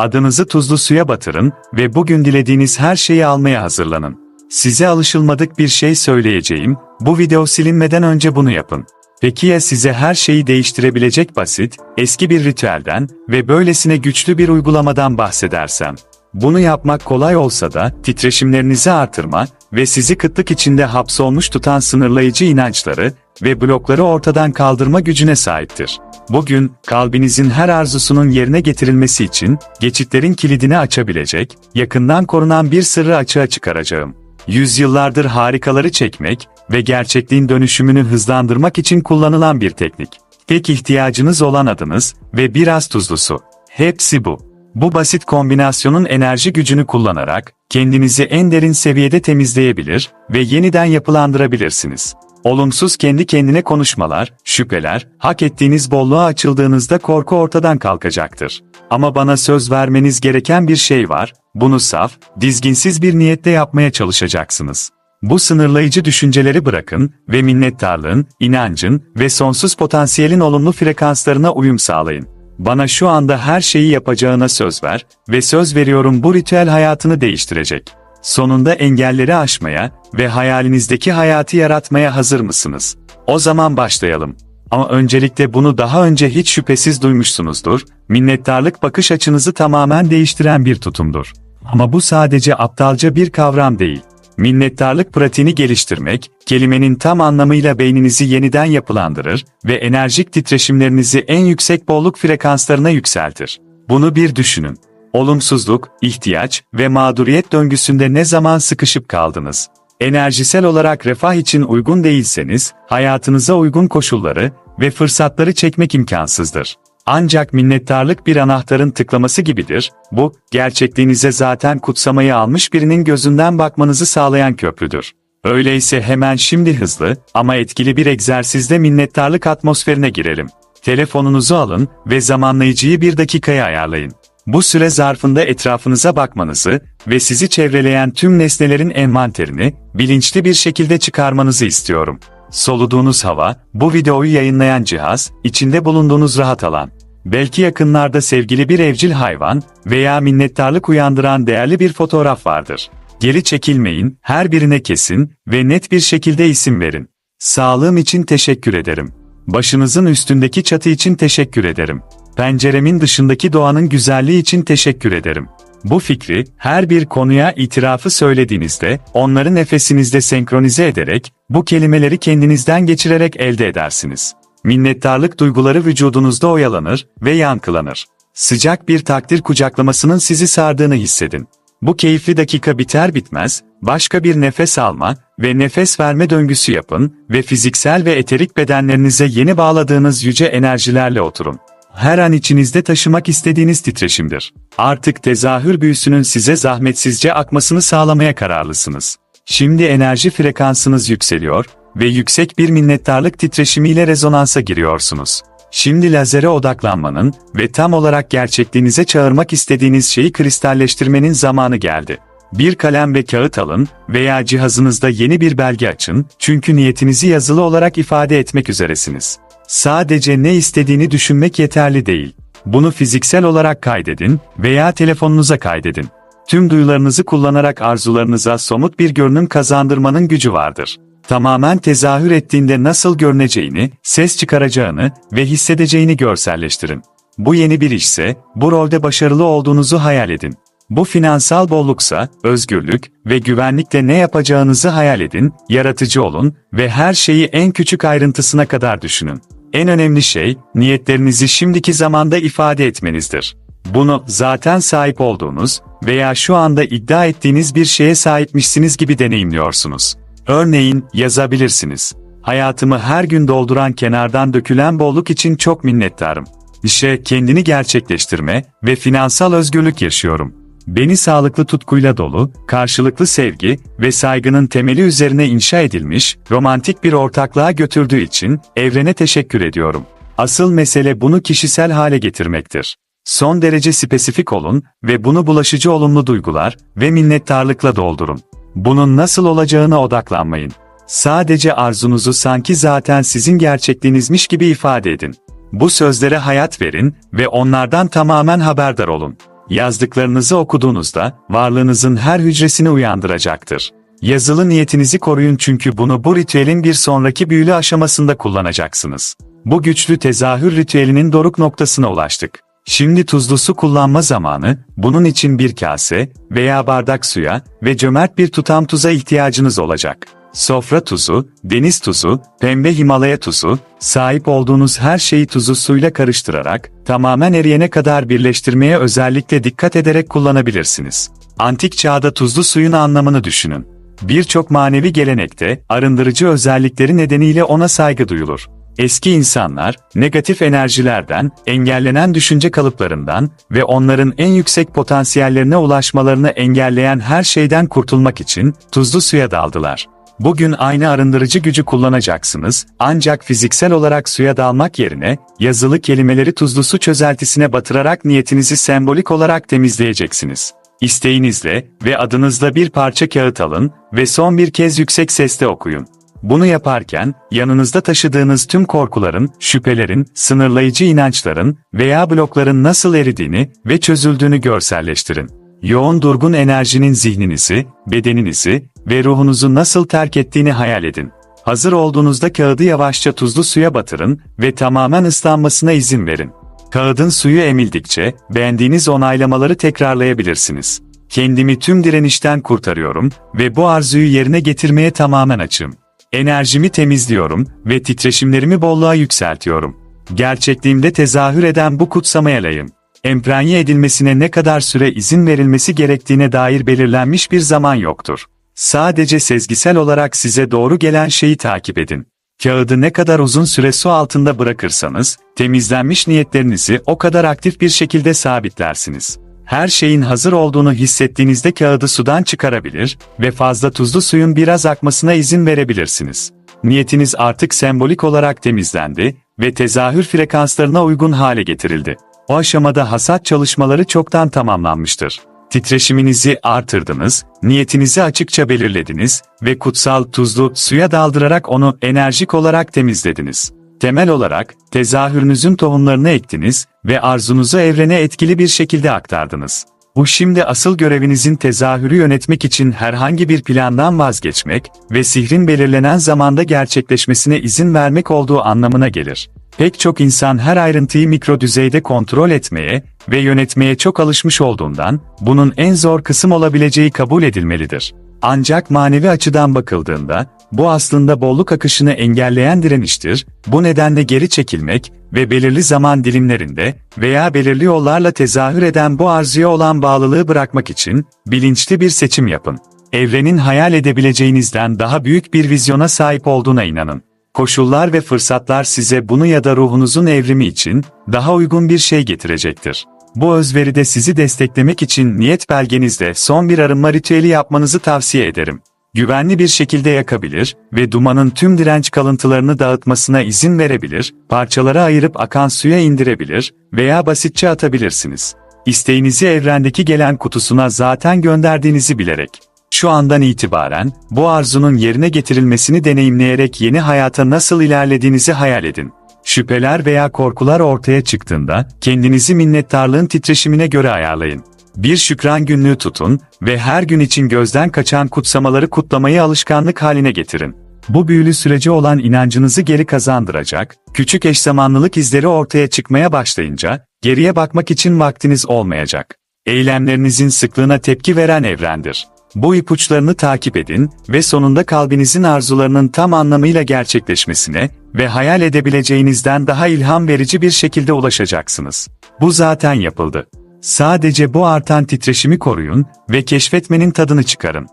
Adınızı tuzlu suya batırın ve bugün dilediğiniz her şeyi almaya hazırlanın. Size alışılmadık bir şey söyleyeceğim, bu video silinmeden önce bunu yapın. Peki ya size her şeyi değiştirebilecek basit, eski bir ritüelden ve böylesine güçlü bir uygulamadan bahsedersem? Bunu yapmak kolay olsa da titreşimlerinizi artırma ve sizi kıtlık içinde hapsolmuş tutan sınırlayıcı inançları ve blokları ortadan kaldırma gücüne sahiptir. Bugün, kalbinizin her arzusunun yerine getirilmesi için, geçitlerin kilidini açabilecek, yakından korunan bir sırrı açığa çıkaracağım. Yüzyıllardır harikaları çekmek ve gerçekliğin dönüşümünü hızlandırmak için kullanılan bir teknik. Tek ihtiyacınız olan adınız ve biraz tuzlu su. Hepsi bu. Bu basit kombinasyonun enerji gücünü kullanarak, kendinizi en derin seviyede temizleyebilir ve yeniden yapılandırabilirsiniz. Olumsuz kendi kendine konuşmalar, şüpheler, hak ettiğiniz bolluğa açıldığınızda korku ortadan kalkacaktır. Ama bana söz vermeniz gereken bir şey var, bunu saf, dizginsiz bir niyetle yapmaya çalışacaksınız. Bu sınırlayıcı düşünceleri bırakın ve minnettarlığın, inancın ve sonsuz potansiyelin olumlu frekanslarına uyum sağlayın. Bana şu anda her şeyi yapacağına söz ver ve söz veriyorum bu ritüel hayatını değiştirecek. Sonunda engelleri aşmaya ve hayalinizdeki hayatı yaratmaya hazır mısınız? O zaman başlayalım. Ama öncelikle bunu daha önce hiç şüphesiz duymuşsunuzdur, minnettarlık bakış açınızı tamamen değiştiren bir tutumdur. Ama bu sadece aptalca bir kavram değil. Minnettarlık pratiğini geliştirmek, kelimenin tam anlamıyla beyninizi yeniden yapılandırır ve enerjik titreşimlerinizi en yüksek bolluk frekanslarına yükseltir. Bunu bir düşünün. Olumsuzluk, ihtiyaç ve mağduriyet döngüsünde ne zaman sıkışıp kaldınız? Enerjisel olarak refah için uygun değilseniz, hayatınıza uygun koşulları ve fırsatları çekmek imkansızdır. Ancak minnettarlık bir anahtarın tıklaması gibidir, bu, gerçekliğinize zaten kutsamayı almış birinin gözünden bakmanızı sağlayan köprüdür. Öyleyse hemen şimdi hızlı ama etkili bir egzersizle minnettarlık atmosferine girelim. Telefonunuzu alın ve zamanlayıcıyı bir dakikaya ayarlayın. Bu süre zarfında etrafınıza bakmanızı ve sizi çevreleyen tüm nesnelerin envanterini bilinçli bir şekilde çıkarmanızı istiyorum. Soluduğunuz hava, bu videoyu yayınlayan cihaz, içinde bulunduğunuz rahat alan. Belki yakınlarda sevgili bir evcil hayvan veya minnettarlık uyandıran değerli bir fotoğraf vardır. Geri çekilmeyin, her birine kesin ve net bir şekilde isim verin. Sağlığım için teşekkür ederim. Başınızın üstündeki çatı için teşekkür ederim. Penceremin dışındaki doğanın güzelliği için teşekkür ederim. Bu fikri, her bir konuya itirafı söylediğinizde, onları nefesinizde senkronize ederek, bu kelimeleri kendinizden geçirerek elde edersiniz. Minnettarlık duyguları vücudunuzda oyalanır ve yankılanır. Sıcak bir takdir kucaklamasının sizi sardığını hissedin. Bu keyifli dakika biter bitmez, başka bir nefes alma ve nefes verme döngüsü yapın ve fiziksel ve eterik bedenlerinize yeni bağladığınız yüce enerjilerle oturun her an içinizde taşımak istediğiniz titreşimdir. Artık tezahür büyüsünün size zahmetsizce akmasını sağlamaya kararlısınız. Şimdi enerji frekansınız yükseliyor ve yüksek bir minnettarlık titreşimiyle rezonansa giriyorsunuz. Şimdi lazere odaklanmanın ve tam olarak gerçekliğinize çağırmak istediğiniz şeyi kristalleştirmenin zamanı geldi. Bir kalem ve kağıt alın veya cihazınızda yeni bir belge açın çünkü niyetinizi yazılı olarak ifade etmek üzeresiniz. Sadece ne istediğini düşünmek yeterli değil. Bunu fiziksel olarak kaydedin veya telefonunuza kaydedin. Tüm duyularınızı kullanarak arzularınıza somut bir görünüm kazandırmanın gücü vardır. Tamamen tezahür ettiğinde nasıl görüneceğini, ses çıkaracağını ve hissedeceğini görselleştirin. Bu yeni bir işse, bu rolde başarılı olduğunuzu hayal edin. Bu finansal bolluksa, özgürlük ve güvenlikle ne yapacağınızı hayal edin, yaratıcı olun ve her şeyi en küçük ayrıntısına kadar düşünün. En önemli şey, niyetlerinizi şimdiki zamanda ifade etmenizdir. Bunu zaten sahip olduğunuz veya şu anda iddia ettiğiniz bir şeye sahipmişsiniz gibi deneyimliyorsunuz. Örneğin, yazabilirsiniz. Hayatımı her gün dolduran kenardan dökülen bolluk için çok minnettarım. İşe kendini gerçekleştirme ve finansal özgürlük yaşıyorum. Beni sağlıklı tutkuyla dolu, karşılıklı sevgi ve saygının temeli üzerine inşa edilmiş, romantik bir ortaklığa götürdüğü için evrene teşekkür ediyorum. Asıl mesele bunu kişisel hale getirmektir. Son derece spesifik olun ve bunu bulaşıcı olumlu duygular ve minnettarlıkla doldurun. Bunun nasıl olacağına odaklanmayın. Sadece arzunuzu sanki zaten sizin gerçekliğinizmiş gibi ifade edin. Bu sözlere hayat verin ve onlardan tamamen haberdar olun. Yazdıklarınızı okuduğunuzda varlığınızın her hücresini uyandıracaktır. Yazılı niyetinizi koruyun çünkü bunu bu ritüelin bir sonraki büyülü aşamasında kullanacaksınız. Bu güçlü tezahür ritüelinin doruk noktasına ulaştık. Şimdi tuzlu su kullanma zamanı, bunun için bir kase veya bardak suya ve cömert bir tutam tuza ihtiyacınız olacak. Sofra tuzu, deniz tuzu, pembe Himalaya tuzu, sahip olduğunuz her şeyi tuzu suyla karıştırarak, tamamen eriyene kadar birleştirmeye özellikle dikkat ederek kullanabilirsiniz. Antik çağda tuzlu suyun anlamını düşünün. Birçok manevi gelenekte, arındırıcı özellikleri nedeniyle ona saygı duyulur. Eski insanlar, negatif enerjilerden, engellenen düşünce kalıplarından ve onların en yüksek potansiyellerine ulaşmalarını engelleyen her şeyden kurtulmak için tuzlu suya daldılar. Bugün aynı arındırıcı gücü kullanacaksınız, ancak fiziksel olarak suya dalmak yerine, yazılı kelimeleri tuzlu su çözeltisine batırarak niyetinizi sembolik olarak temizleyeceksiniz. İsteğinizle ve adınızla bir parça kağıt alın ve son bir kez yüksek sesle okuyun. Bunu yaparken, yanınızda taşıdığınız tüm korkuların, şüphelerin, sınırlayıcı inançların veya blokların nasıl eridiğini ve çözüldüğünü görselleştirin. Yoğun durgun enerjinin zihninizi, bedeninizi ve ruhunuzu nasıl terk ettiğini hayal edin. Hazır olduğunuzda kağıdı yavaşça tuzlu suya batırın ve tamamen ıslanmasına izin verin. Kağıdın suyu emildikçe, beğendiğiniz onaylamaları tekrarlayabilirsiniz. Kendimi tüm direnişten kurtarıyorum ve bu arzuyu yerine getirmeye tamamen açım. Enerjimi temizliyorum ve titreşimlerimi bolluğa yükseltiyorum. Gerçekliğimde tezahür eden bu kutsamaya layığım. Empranye edilmesine ne kadar süre izin verilmesi gerektiğine dair belirlenmiş bir zaman yoktur. Sadece sezgisel olarak size doğru gelen şeyi takip edin. Kağıdı ne kadar uzun süre su altında bırakırsanız, temizlenmiş niyetlerinizi o kadar aktif bir şekilde sabitlersiniz. Her şeyin hazır olduğunu hissettiğinizde kağıdı sudan çıkarabilir ve fazla tuzlu suyun biraz akmasına izin verebilirsiniz. Niyetiniz artık sembolik olarak temizlendi ve tezahür frekanslarına uygun hale getirildi. O aşamada hasat çalışmaları çoktan tamamlanmıştır. Titreşiminizi artırdınız, niyetinizi açıkça belirlediniz ve kutsal tuzlu suya daldırarak onu enerjik olarak temizlediniz. Temel olarak, tezahürünüzün tohumlarını ektiniz ve arzunuzu evrene etkili bir şekilde aktardınız. Bu şimdi asıl görevinizin tezahürü yönetmek için herhangi bir plandan vazgeçmek ve sihrin belirlenen zamanda gerçekleşmesine izin vermek olduğu anlamına gelir. Pek çok insan her ayrıntıyı mikro düzeyde kontrol etmeye ve yönetmeye çok alışmış olduğundan, bunun en zor kısım olabileceği kabul edilmelidir. Ancak manevi açıdan bakıldığında, bu aslında bolluk akışını engelleyen direniştir, bu nedenle geri çekilmek ve belirli zaman dilimlerinde veya belirli yollarla tezahür eden bu arzuya olan bağlılığı bırakmak için bilinçli bir seçim yapın. Evrenin hayal edebileceğinizden daha büyük bir vizyona sahip olduğuna inanın. Koşullar ve fırsatlar size bunu ya da ruhunuzun evrimi için daha uygun bir şey getirecektir. Bu özveride sizi desteklemek için niyet belgenizde son bir arınma ritüeli yapmanızı tavsiye ederim. Güvenli bir şekilde yakabilir ve dumanın tüm direnç kalıntılarını dağıtmasına izin verebilir, parçalara ayırıp akan suya indirebilir veya basitçe atabilirsiniz. İsteğinizi evrendeki gelen kutusuna zaten gönderdiğinizi bilerek. Şu andan itibaren, bu arzunun yerine getirilmesini deneyimleyerek yeni hayata nasıl ilerlediğinizi hayal edin. Şüpheler veya korkular ortaya çıktığında, kendinizi minnettarlığın titreşimine göre ayarlayın. Bir şükran günlüğü tutun ve her gün için gözden kaçan kutsamaları kutlamayı alışkanlık haline getirin. Bu büyülü sürece olan inancınızı geri kazandıracak, küçük eşzamanlılık izleri ortaya çıkmaya başlayınca, geriye bakmak için vaktiniz olmayacak. Eylemlerinizin sıklığına tepki veren evrendir. Bu ipuçlarını takip edin ve sonunda kalbinizin arzularının tam anlamıyla gerçekleşmesine ve hayal edebileceğinizden daha ilham verici bir şekilde ulaşacaksınız. Bu zaten yapıldı. Sadece bu artan titreşimi koruyun ve keşfetmenin tadını çıkarın.